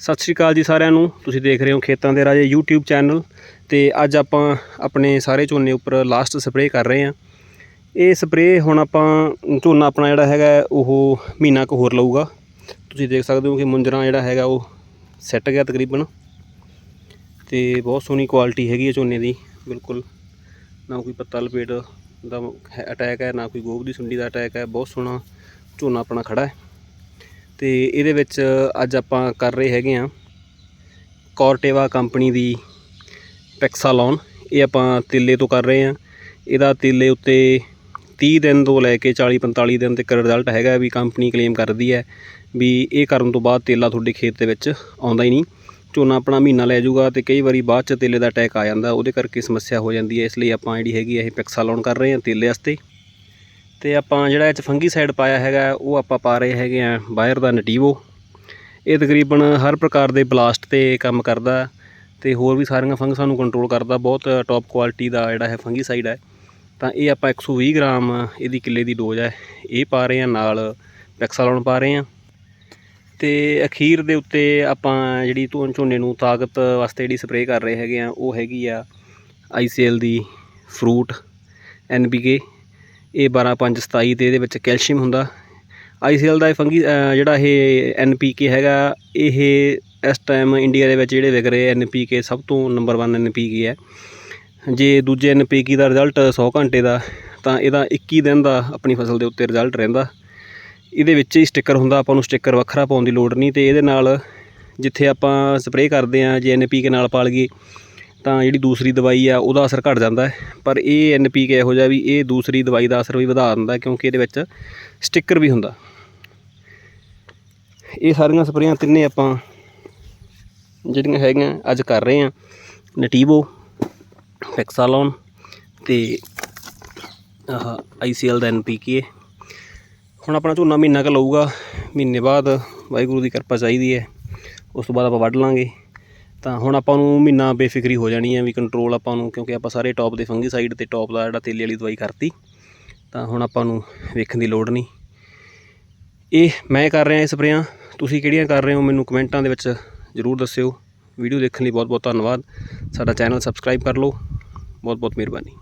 ਸਤਿ ਸ਼੍ਰੀ ਅਕਾਲ ਜੀ ਸਾਰਿਆਂ ਨੂੰ। ਤੁਸੀਂ ਦੇਖ ਰਹੇ ਹੋ ਖੇਤਾਂ ਦੇ ਰਾਜੇ YouTube ਚੈਨਲ ਤੇ ਅੱਜ ਆਪਾਂ ਆਪਣੇ ਸਾਰੇ ਝੋਨੇ ਉੱਪਰ ਲਾਸਟ ਸਪਰੇਅ ਕਰ ਰਹੇ ਹਾਂ। ਇਹ ਸਪਰੇਅ ਹੁਣ ਆਪਾਂ ਝੋਨਾ ਆਪਣਾ ਜਿਹੜਾ ਹੈਗਾ ਉਹ ਮਹੀਨਾ ਕੁ ਹੋਰ ਲਊਗਾ। ਤੁਸੀਂ ਦੇਖ ਸਕਦੇ ਹੋ ਕਿ ਮੁੰਜਰਾ ਜਿਹੜਾ ਹੈਗਾ ਉਹ ਸੈੱਟ ਗਿਆ ਤਕਰੀਬਨ। ਤੇ ਬਹੁਤ ਸੋਹਣੀ ਕੁਆਲਿਟੀ ਹੈਗੀ ਹੈ ਝੋਨੇ ਦੀ, ਬਿਲਕੁਲ। ਨਾ ਕੋਈ ਪੱਤਾ ਲਪੇਟ ਦਾ ਅਟੈਕ ਹੈ, ਨਾ ਕੋਈ ਗੋਭ ਦੀ ਸੁੰਡੀ ਦਾ ਅਟੈਕ ਹੈ। ਬਹੁਤ ਸੋਹਣਾ ਝੋਨਾ ਆਪਣਾ ਖੜਾ ਹੈ। ਤੇ ਇਹਦੇ ਵਿੱਚ ਅੱਜ ਆਪਾਂ ਕਰ ਰਹੇ ਹੈਗੇ ਆ ਕੋਰਟੇਵਾ ਕੰਪਨੀ ਦੀ ਪੈਕਸਾਲੋਨ ਇਹ ਆਪਾਂ ਤੀਲੇ ਤੋਂ ਕਰ ਰਹੇ ਆ ਇਹਦਾ ਤੇਲੇ ਉੱਤੇ 30 ਦਿਨ ਤੋਂ ਲੈ ਕੇ 40 45 ਦਿਨ ਤੱਕ ਰਿਜ਼ਲਟ ਹੈਗਾ ਵੀ ਕੰਪਨੀ ਕਲੇਮ ਕਰਦੀ ਹੈ ਵੀ ਇਹ ਕਰਨ ਤੋਂ ਬਾਅਦ ਤੇਲਾ ਤੁਹਾਡੇ ਖੇਤ ਦੇ ਵਿੱਚ ਆਉਂਦਾ ਹੀ ਨਹੀਂ। ਝੋਨਾ ਆਪਣਾ ਮਹੀਨਾ ਲੈ ਜਾਊਗਾ ਤੇ ਕਈ ਵਾਰੀ ਬਾਅਦ ਚ ਤੇਲੇ ਦਾ ਅਟੈਕ ਆ ਜਾਂਦਾ, ਉਹਦੇ ਕਰਕੇ ਸਮੱਸਿਆ ਹੋ ਜਾਂਦੀ ਹੈ। ਇਸ ਲਈ ਆਪਾਂ ਜਿਹੜੀ ਹੈਗੀ ਹੈ ਇਹ ਪੈਕਸਾਲੋਨ ਕਰ ਰਹੇ ਹਾਂ ਤੇਲੇ ਵਾਸਤੇ। ਤੇ ਆਪਾਂ ਜਿਹੜਾ ਇਹ ਚ ਫੰਗੀਸਾਈਡ ਪਾਇਆ ਹੈਗਾ, ਉਹ ਆਪਾਂ ਪਾ ਰਹੇ ਹੈਗੇ ਆ ਬਾਇਰ ਦਾ ਨਟੀਵੋ। ਇਹ ਤਕਰੀਬਨ ਹਰ ਪ੍ਰਕਾਰ ਦੇ ਬਲਾਸਟ ਤੇ ਕੰਮ ਕਰਦਾ ਤੇ ਹੋਰ ਵੀ ਸਾਰੀਆਂ ਫੰਗਸਾਂ ਨੂੰ ਕੰਟਰੋਲ ਕਰਦਾ, ਬਹੁਤ ਟੌਪ ਕੁਆਲਿਟੀ ਦਾ ਜਿਹੜਾ ਹੈ ਫੰਗੀਸਾਈਡ ਹੈ ਤਾਂ ਇਹ ਆਪਾਂ 120 ਗ੍ਰਾਮ ਇਹਦੀ ਕਿੱਲੇ ਦੀ ਡੋਜ਼ ਹੈ ਇਹ ਪਾ ਰਹੇ ਆ ਨਾਲ ਪੈਕਸਾਲੋਨ ਪਾ ਰਹੇ ਆ। ਤੇ ਅਖੀਰ ਦੇ ਉੱਤੇ ਆਪਾਂ ਜਿਹੜੀ ਧੋ- ਝੋਨੇ ਨੂੰ ਤਾਕਤ ਵਾਸਤੇ ਜਿਹੜੀ ਸਪਰੇਅ ਕਰ ਰਹੇ ਹੈਗੇ ਆ, ਉਹ ਹੈਗੀ ਆ ਆਈਸੀਐਲ ਦੀ ਫਰੂਟ ਐਨਪੀਕੇ ਇਹ 12527 ਤੇ ਇਹਦੇ ਵਿੱਚ ਕੈਲਸ਼ੀਅਮ ਹੁੰਦਾ। ਆਈਸੀਐਲ ਦਾ ਇਹ ਫੰਗੀ ਜਿਹੜਾ ਇਹ ਐਨਪੀਕੇ ਹੈਗਾ, ਇਹ ਇਸ ਟਾਈਮ ਇੰਡੀਆ ਦੇ ਵਿੱਚ ਜਿਹੜੇ ਵਿਕ ਰਹੇ ਐਨਪੀਕੇ ਸਭ ਤੋਂ ਨੰਬਰ 1 ਐਨਪੀਕੇ ਹੈ ਜੇ ਦੂਜੇ ਐਨਪੀਕੇ ਦਾ ਰਿਜ਼ਲਟ 100 ਘੰਟੇ ਦਾ, ਤਾਂ ਇਹਦਾ 21 ਦਿਨ ਦਾ ਆਪਣੀ ਫਸਲ ਦੇ ਉੱਤੇ ਰਿਜ਼ਲਟ ਰਹਿੰਦਾ। ਇਹਦੇ ਵਿੱਚ ਹੀ ਸਟicker ਹੁੰਦਾ, ਆਪਾਂ ਨੂੰ ਸਟicker ਵੱਖਰਾ ਪਾਉਣ ਦੀ ਲੋੜ ਨਹੀਂ ਤੇ ਇਹਦੇ ਨਾਲ ਜਿੱਥੇ ਆਪਾਂ ਸਪਰੇਅ ਕਰਦੇ ਆ, ਜੇ ਐਨਪੀਕੇ ਨਾਲ ਪਾ ਲਈਏ ਤਾਂ ਜਿਹੜੀ ਦੂਸਰੀ ਦਵਾਈ ਆ, ਉਹਦਾ ਅਸਰ ਘਟ ਜਾਂਦਾ ਪਰ ਇਹ ਐੱਨ ਪੀ ਕੇ ਇਹੋ ਜਿਹਾ ਵੀ ਇਹ ਦੂਸਰੀ ਦਵਾਈ ਦਾ ਅਸਰ ਵੀ ਵਧਾ ਦਿੰਦਾ ਕਿਉਂਕਿ ਇਹਦੇ ਵਿੱਚ ਸਟicker ਵੀ ਹੁੰਦਾ। ਇਹ ਸਾਰੀਆਂ ਸਪਰੇਆਂ ਤਿੰਨੇ ਆਪਾਂ ਜਿਹੜੀਆਂ ਹੈਗੀਆਂ ਅੱਜ ਕਰ ਰਹੇ ਆ ਨਟੀਵੋ ਪੈਕਸਾਲੋਨ ਤੇ ਆਹ ਆਈਸੀਐਲ ਦਾ ਐਨਪੀਕੇ ਹੁਣ ਆਪਣਾ ਝੋਨਾ ਮਹੀਨਾ ਕੁ ਲਊਗਾ, ਮਹੀਨੇ ਬਾਅਦ ਵਾਹਿਗੁਰੂ ਦੀ ਕਿਰਪਾ ਚਾਹੀਦੀ ਹੈ। ਉਸ ਤੋਂ ਬਾਅਦ ਆਪਾਂ ਵੱਢ ਲਾਂਗੇ। ਤਾਂ ਹੁਣ ਆਪਾਂ ਨੂੰ ਮਹੀਨਾ ਬੇਫਿਕਰੀ ਹੋ ਜਾਣੀ ਹੈ ਵੀ ਕੰਟਰੋਲ ਆਪਾਂ ਨੂੰ, ਕਿਉਂਕਿ ਆਪਾਂ ਸਾਰੇ ਟੌਪ ਦੇ ਫੰਗੀਸਾਈਡ ਤੇ ਟੌਪ ਦਾ ਜਿਹੜਾ ਤੇਲੇ ਵਾਲੀ ਦਵਾਈ ਕਰਤੀ। ਤਾਂ ਹੁਣ ਆਪਾਂ ਨੂੰ ਵੇਖਣ ਦੀ ਲੋੜ ਨਹੀਂ। ਇਹ ਮੈਂ ਕਰ ਰਿਹਾ ਇਹ ਸਪਰੇਆਂ। ਤੁਸੀਂ ਕਿਹੜੀਆਂ ਕਰ ਰਹੇ ਹੋ ਮੈਨੂੰ ਕਮੈਂਟਾਂ ਦੇ ਵਿੱਚ ਜ਼ਰੂਰ ਦੱਸਿਓ। ਵੀਡੀਓ ਦੇਖਣ ਲਈ ਬਹੁਤ ਬਹੁਤ ਧੰਨਵਾਦ। ਸਾਡਾ ਚੈਨਲ ਸਬਸਕ੍ਰਾਈਬ ਕਰ ਲਓ। ਬਹੁਤ ਬਹੁਤ ਮਿਹਰਬਾਨੀ।